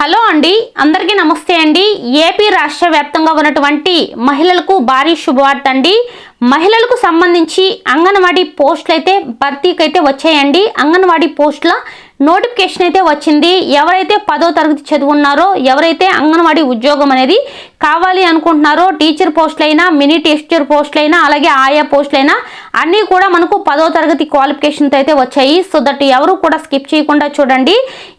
Hello అండి అందరికీ నమస్తే అండి. ఏపీ రాష్ట్ర వ్యాప్తంగా ఉన్నటువంటి మహిళలకు భారీ శుభవార్త అండి. మహిళలకు సంబంధించి అంగన్వాడీ పోస్టులు అయితే భర్తీకి అయితే వచ్చాయండి. అంగన్వాడీ పోస్టుల నోటిఫికేషన్ అయితే వచ్చింది. ఎవరైతే పదో తరగతి చదువున్నారో ఎవరైతే అంగన్వాడీ ఉద్యోగం అనేది కావాలి అనుకుంటున్నారో టీచర్ పోస్టులైనా మినీ టీచర్ పోస్టులైనా అలాగే ఆయా పోస్టులైనా అన్నీ కూడా మనకు పదో తరగతి క్వాలిఫికేషన్తో అయితే వచ్చాయి. సో దట్ ఎవరు కూడా స్కిప్ చేయకుండా చూడండి.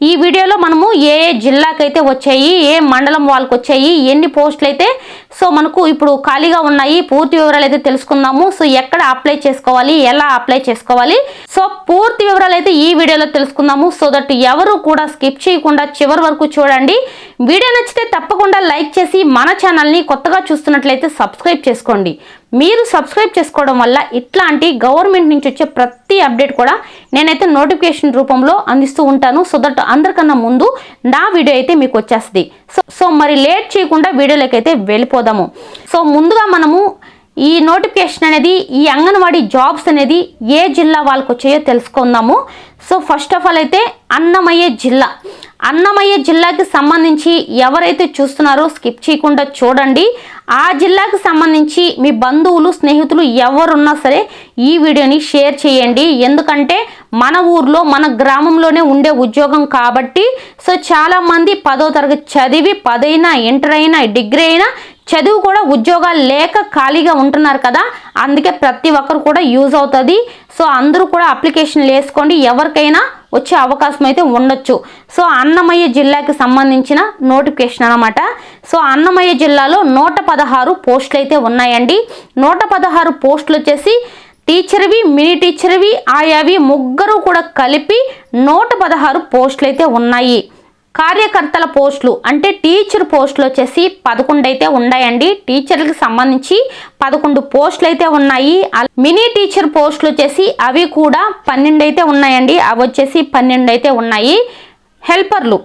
ఈ వీడియోలో మనము ఏ ఏ జిల్లాకైతే వచ్చాయి ఏ మండలం వాళ్ళకి వచ్చాయి ఎన్ని పోస్టులు అయితే సో మనకు ఇప్పుడు ఖాళీగా ఉన్నాయి పూర్తి వివరాలు అయితే తెలుసుకుందాము. సో ఎక్కడ అప్లై చేసుకోవాలి ఎలా అప్లై చేసుకోవాలి. సో పూర్తి వివరాలు అయితే ఈ వీడియోలో తెలుసుకుందాము. సో దట్ ఎవరు కూడా స్కిప్ చేయకుండా చివరి వరకు చూడండి. వీడియో నచ్చితే తప్పకుండా లైక్ చేసి మన ఛానల్ని కొత్తగా చూస్తున్నట్లయితే సబ్స్క్రైబ్ చేసుకోండి. మీరు సబ్స్క్రైబ్ చేసుకోవడం వల్ల ఇట్లాంటి గవర్నమెంట్ నుంచి వచ్చే ప్రతి అప్డేట్ కూడా నేనైతే నోటిఫికేషన్ రూపంలో అందిస్తూ ఉంటాను. సో దట్ అందరికన్నా ముందు నా వీడియో అయితే మీకు వచ్చేస్తుంది. సో సో మరి లేట్ చేయకుండా వీడియోలోకైతే వెళ్ళిపోదాము. సో ముందుగా మనము ఈ నోటిఫికేషన్ అనేది ఈ అంగన్వాడీ జాబ్స్ అనేది ఏ జిల్లా వాళ్ళకి వచ్చాయో తెలుసుకుందాము. సో ఫస్ట్ ఆఫ్ ఆల్ అయితే అన్నమయ్య జిల్లా. అన్నమయ్య జిల్లాకి సంబంధించి ఎవరైతే చూస్తున్నారో స్కిప్ చేయకుండా చూడండి. ఆ జిల్లాకి సంబంధించి మీ బంధువులు స్నేహితులు ఎవరున్నా సరే ఈ వీడియోని షేర్ చేయండి. ఎందుకంటే మన ఊర్లో మన గ్రామంలోనే ఉండే ఉద్యోగం కాబట్టి సో చాలామంది పదో తరగతి చదివి పదైనా ఇంటర్ అయినా డిగ్రీ అయినా చదువు కూడా ఉద్యోగాలు లేక ఖాళీగా ఉంటున్నారు కదా అందుకే ప్రతి ఒక్కరు కూడా యూజ్ అవుతుంది. సో అందరూ కూడా అప్లికేషన్లు వేసుకోండి. ఎవరికైనా వచ్చే అవకాశం అయితే ఉండొచ్చు. సో అన్నమయ్య జిల్లాకి సంబంధించిన నోటిఫికేషన్ అనమాట సో అన్నమయ్య జిల్లాలో నూట పదహారు పోస్టులు అయితే ఉన్నాయండి. నూట పదహారు పోస్టులు వచ్చేసి టీచర్వి మినీ టీచర్వి ఆయావి ముగ్గురు కూడా కలిపి నూట పదహారు పోస్టులు అయితే ఉన్నాయి. కార్యకర్తల పోస్టులు అంటే టీచర్ పోస్టులు వచ్చేసి పదకొండు అయితే ఉన్నాయండి. టీచర్లకు సంబంధించి పదకొండు పోస్టులు అయితే ఉన్నాయి మినీ టీచర్ పోస్టులు వచ్చేసి అవి కూడా పన్నెండు అయితే ఉన్నాయండి. అవి వచ్చేసి పన్నెండు అయితే ఉన్నాయి. హెల్పర్లు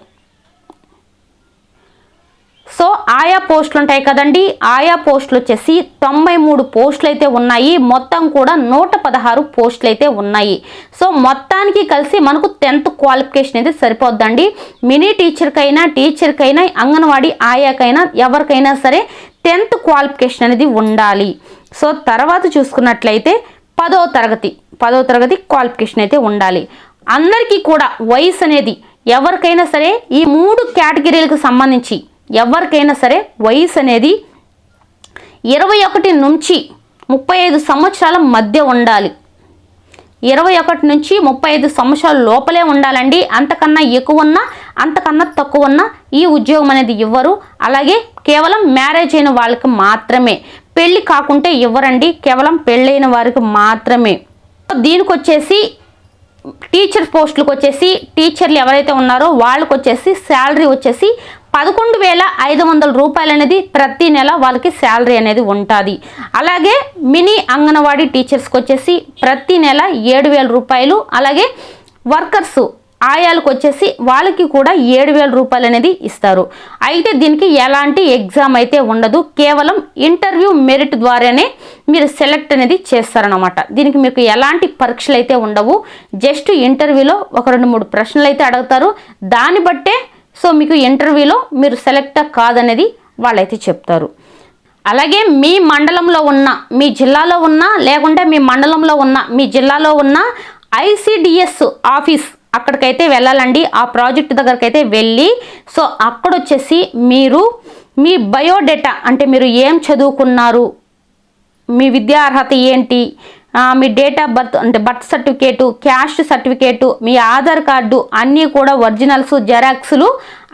సో ఆయా పోస్టులు ఉంటాయి కదండి. ఆయా పోస్టులు వచ్చేసి తొంభై మూడు పోస్టులు అయితే ఉన్నాయి. మొత్తం కూడా నూట పదహారు పోస్టులు అయితే ఉన్నాయి. సో మొత్తానికి కలిసి మనకు టెన్త్ క్వాలిఫికేషన్ అయితే సరిపోద్దండి. మినీ టీచర్కైనా టీచర్కైనా అంగన్వాడీ ఆయాకైనా ఎవరికైనా సరే టెన్త్ క్వాలిఫికేషన్ అనేది ఉండాలి. సో తర్వాత చూసుకున్నట్లయితే పదో తరగతి పదో తరగతి క్వాలిఫికేషన్ అయితే ఉండాలి. అందరికీ కూడా వయసు అనేది ఎవరికైనా సరే ఈ మూడు కేటగిరీలకు సంబంధించి ఎవరికైనా సరే వయసు అనేది ఇరవై ఒకటి నుంచి ముప్పై ఐదు సంవత్సరాల మధ్య ఉండాలి. ఇరవై ఒకటి నుంచి ముప్పై ఐదు సంవత్సరాల లోపలే ఉండాలండి. అంతకన్నా ఎక్కువ ఉన్నా అంతకన్నా తక్కువ ఉన్నా ఈ ఉద్యోగం అనేది ఇవ్వరు. అలాగే కేవలం మ్యారేజ్ అయిన వాళ్ళకి మాత్రమే. పెళ్ళి కాకుంటే ఇవ్వరండి. కేవలం పెళ్ళైన వారికి మాత్రమే. దీనికి వచ్చేసి టీచర్ పోస్టులకు వచ్చేసి టీచర్లు ఎవరైతే ఉన్నారో వాళ్ళకు వచ్చేసి శాలరీ వచ్చేసి పదకొండు వేల ఐదు వందల రూపాయలు అనేది ప్రతి నెల వాళ్ళకి శాలరీ అనేది ఉంటుంది. అలాగే మినీ అంగన్వాడీ టీచర్స్కి వచ్చేసి ప్రతి నెల ఏడు వేల రూపాయలు అలాగే వర్కర్స్ ఆయాలకు వచ్చేసి వాళ్ళకి కూడా ఏడు వేల రూపాయలు అనేది ఇస్తారు. అయితే దీనికి ఎలాంటి ఎగ్జామ్ అయితే ఉండదు. కేవలం ఇంటర్వ్యూ మెరిట్ ద్వారానే మీరు సెలెక్ట్ అనేది చేస్తారనమాట దీనికి మీకు ఎలాంటి పరీక్షలు అయితే ఉండవు. జస్ట్ ఇంటర్వ్యూలో ఒక రెండు మూడు ప్రశ్నలు అయితే అడుగుతారు. దాన్ని బట్టే సో మీకు ఇంటర్వ్యూలో మీరు సెలెక్ట్ కాదనేది వాళ్ళైతే చెప్తారు. అలాగే మీ మండలంలో ఉన్న మీ జిల్లాలో ఉన్న లేకుంటే మీ మండలంలో ఉన్న మీ జిల్లాలో ఉన్న ఐసిడిఎస్ ఆఫీస్ అక్కడికైతే వెళ్ళాలండి. ఆ ప్రాజెక్ట్ దగ్గరకైతే వెళ్ళి సో అక్కడ వచ్చేసి మీరు మీ బయోడేటా అంటే మీరు ఏం చదువుకున్నారు? మీ విద్యా అర్హత ఏంటి? మీ డేట్ ఆఫ్ బర్త్ అంటే బర్త్ సర్టిఫికేటు క్యాస్ట్ సర్టిఫికేటు మీ ఆధార్ కార్డు అన్నీ కూడా ఒరిజినల్స్ జెరాక్స్లు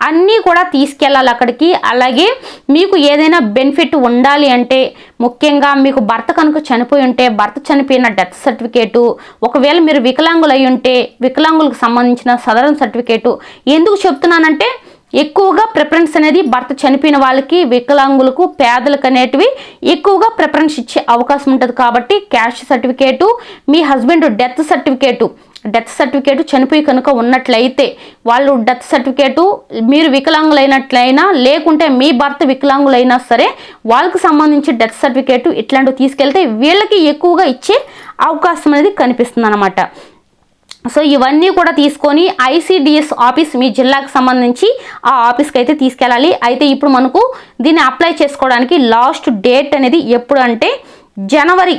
అన్నీ కూడా తీసుకెళ్ళాలి అక్కడికి. అలాగే మీకు ఏదైనా బెనిఫిట్ ఉండాలి అంటే ముఖ్యంగా మీకు భర్త కనుక చనిపోయి ఉంటే భర్త చనిపోయిన డెత్ సర్టిఫికేటు ఒకవేళ మీరు వికలాంగులు అయి ఉంటే వికలాంగులకు సంబంధించిన సదరన్ సర్టిఫికేటు ఎందుకు చెప్తున్నానంటే ఎక్కువగా ప్రిఫరెన్స్ అనేది భర్త చనిపోయిన వాళ్ళకి వికలాంగులకు పేదలకు అనేటివి ఎక్కువగా ప్రిఫరెన్స్ ఇచ్చే అవకాశం ఉంటుంది కాబట్టి క్యాష్ సర్టిఫికేటు మీ husband death certificate death certificate చనిపోయి కనుక ఉన్నట్లయితే వాళ్ళు డెత్ సర్టిఫికేటు మీరు వికలాంగులైనట్లయినా లేకుంటే మీ భర్త వికలాంగులైనా సరే వాళ్ళకి సంబంధించి డెత్ సర్టిఫికేటు ఇట్లాంటివి తీసుకెళ్తే వీళ్ళకి ఎక్కువగా ఇచ్చే అవకాశం అనేది కనిపిస్తుంది సో ఇవన్నీ కూడా తీసుకొని ఐసీడిఎస్ ఆఫీస్ మీ జిల్లాకు సంబంధించి ఆ ఆఫీస్కి అయితే తీసుకెళ్ళాలి. అయితే ఇప్పుడు మనకు దీన్ని అప్లై చేసుకోవడానికి లాస్ట్ డేట్ అనేది ఎప్పుడు అంటే జనవరి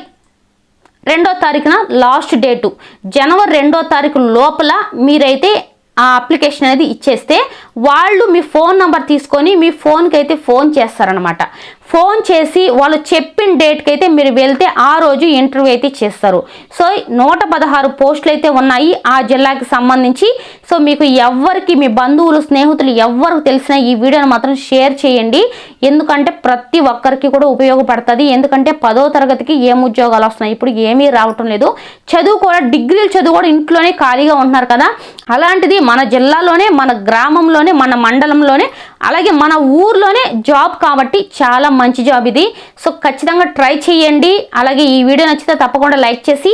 రెండో తారీఖున లాస్ట్ డేటు. జనవరి రెండో తారీఖు లోపల మీరైతే ఆ అప్లికేషన్ అనేది ఇచ్చేస్తే వాళ్ళు మీ ఫోన్ నెంబర్ తీసుకొని మీ ఫోన్కి అయితే ఫోన్ చేస్తారనమాట ఫోన్ చేసి వాళ్ళు చెప్పిన డేట్కి అయితే మీరు వెళ్తే ఆ రోజు ఇంటర్వ్యూ అయితే చేస్తారు. సో నూట పదహారు పోస్టులు అయితే ఉన్నాయి ఆ జిల్లాకి సంబంధించి. సో మీకు ఎవరికి మీ బంధువులు స్నేహితులు ఎవరికి తెలిసిన ఈ వీడియోని మాత్రం షేర్ చేయండి. ఎందుకంటే ప్రతి ఒక్కరికి కూడా ఉపయోగపడుతుంది. ఎందుకంటే పదో తరగతికి ఏం ఉద్యోగాలు వస్తున్నాయి? ఇప్పుడు ఏమీ రావటం లేదు. చదువు కూడా డిగ్రీలు చదువు కూడా ఇంట్లోనే ఖాళీగా ఉంటున్నారు కదా. అలాంటిది మన జిల్లాలోనే మన గ్రామంలో జిల్లాలోనే మన మండలంలోనే అలాగే మన ఊర్లోనే జాబ్ కాబట్టి చాలా మంచి జాబ్ ఇది. సో ఖచ్చితంగా ట్రై చేయండి. అలాగే ఈ వీడియో నచ్చితే తప్పకుండా లైక్ చేసి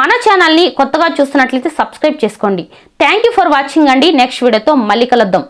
మన ఛానల్ని కొత్తగా చూస్తున్నట్లయితే సబ్స్క్రైబ్ చేసుకోండి. థ్యాంక్ యూ ఫర్ వాచింగ్ అండి. నెక్స్ట్ వీడియోతో మళ్ళీ కలుద్దాం.